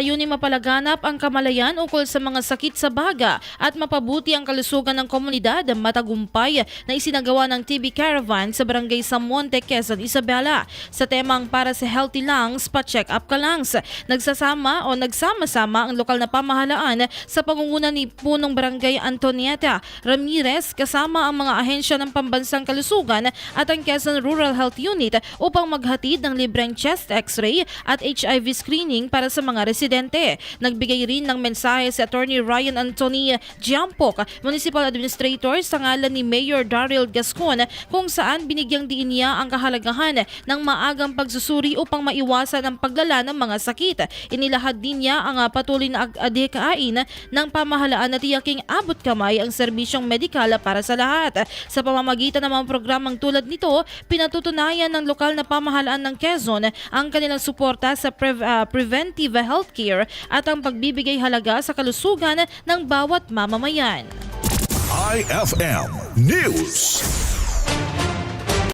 Ayunin mapalaganap ang kamalayan ukol sa mga sakit sa baga at mapabuti ang kalusugan ng komunidad matagumpay na isinagawa ng TB Caravan sa Barangay Samonte, Quezon, Isabela. Sa temang para sa Healthy Lungs, pa-check up ka langs. Nagsasama o nagsama-sama ang lokal na pamahalaan sa pangunguna ni Punong Barangay Antonieta Ramirez kasama ang mga ahensya ng pambansang kalusugan at ang Quezon Rural Health Unit upang maghatid ng libreng chest x-ray at HIV screening para sa mga residente. Nagbigay rin ng mensahe si Attorney Ryan Anthony Giampok, Municipal Administrator sa ngalan ni Mayor Daryl Gascon kung saan binigyang diin niya ang kahalagahan ng maagang pagsusuri upang maiwasan ang paglala ng mga sakit. Inilahad din niya ang ah, patuloy na adhikain ng pamahalaan na tiyaking abot kamay ang serbisyong medikal para sa lahat. Sa pamamagitan ng mga programang tulad nito, pinatutunayan ng lokal na pamahalaan ng Quezon ang kanilang suporta sa prev- ah, preventive healthcare at ang pagbibigay halaga sa kalusugan ng bawat mamamayan. IFM News.